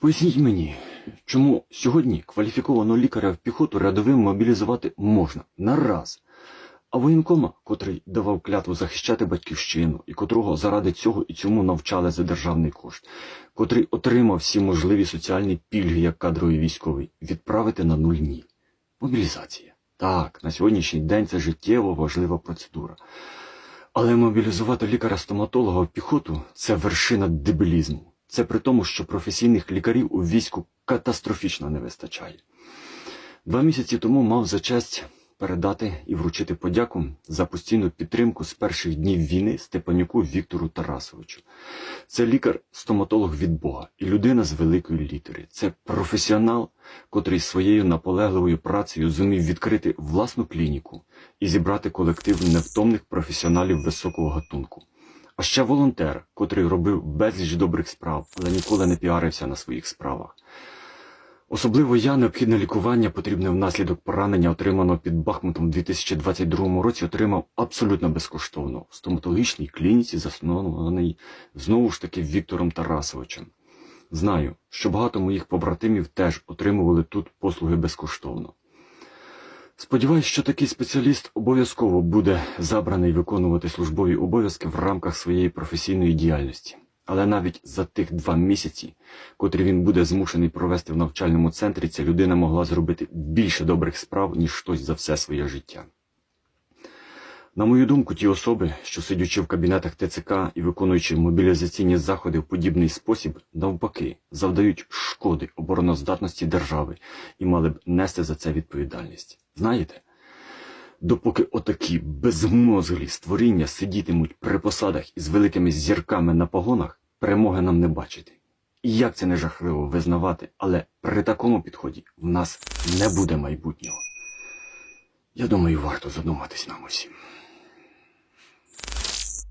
Поясніть мені, чому сьогодні кваліфікованого лікаря в піхоту рядовим мобілізувати можна на раз, а воєнкома, котрий давав клятву захищати батьківщину, і котрого заради цього і цьому навчали за державний кошт, котрий отримав всі можливі соціальні пільги як кадровий військовий, відправити на нуль ні. Мобілізація. Так, на сьогоднішній день це життєво важлива процедура. Але мобілізувати лікаря-стоматолога в піхоту це вершина дебілізму. Це при тому, що професійних лікарів у війську катастрофічно не вистачає. Два місяці тому мав за честь передати і вручити подяку за постійну підтримку з перших днів війни Степанюку Віктору Тарасовичу. Це лікар-стоматолог від Бога і людина з великої літери. Це професіонал, котрий своєю наполегливою працею зумів відкрити власну клініку і зібрати колектив невтомних професіоналів високого гатунку. А ще волонтер, котрий робив безліч добрих справ, але ніколи не піарився на своїх справах. Особливо я необхідне лікування, потрібне внаслідок поранення, отриманого під Бахмутом у 2022 році, отримав абсолютно безкоштовно в стоматологічній клініці, заснованій знову ж таки Віктором Тарасовичем. Знаю, що багато моїх побратимів теж отримували тут послуги безкоштовно. Сподіваюсь, що такий спеціаліст обов'язково буде забраний виконувати службові обов'язки в рамках своєї професійної діяльності. Але навіть за тих два місяці, котрі він буде змушений провести в навчальному центрі, ця людина могла зробити більше добрих справ, ніж хтось за все своє життя. На мою думку, ті особи, що сидячи в кабінетах ТЦК і виконуючи мобілізаційні заходи в подібний спосіб, навпаки, завдають шкоди обороноздатності держави і мали б нести за це відповідальність. Знаєте, допоки отакі безмозглі створіння сидітимуть при посадах із великими зірками на погонах, перемоги нам не бачити. І як це не жахливо визнавати, але при такому підході в нас не буде майбутнього. Я думаю, варто задуматись нам усім.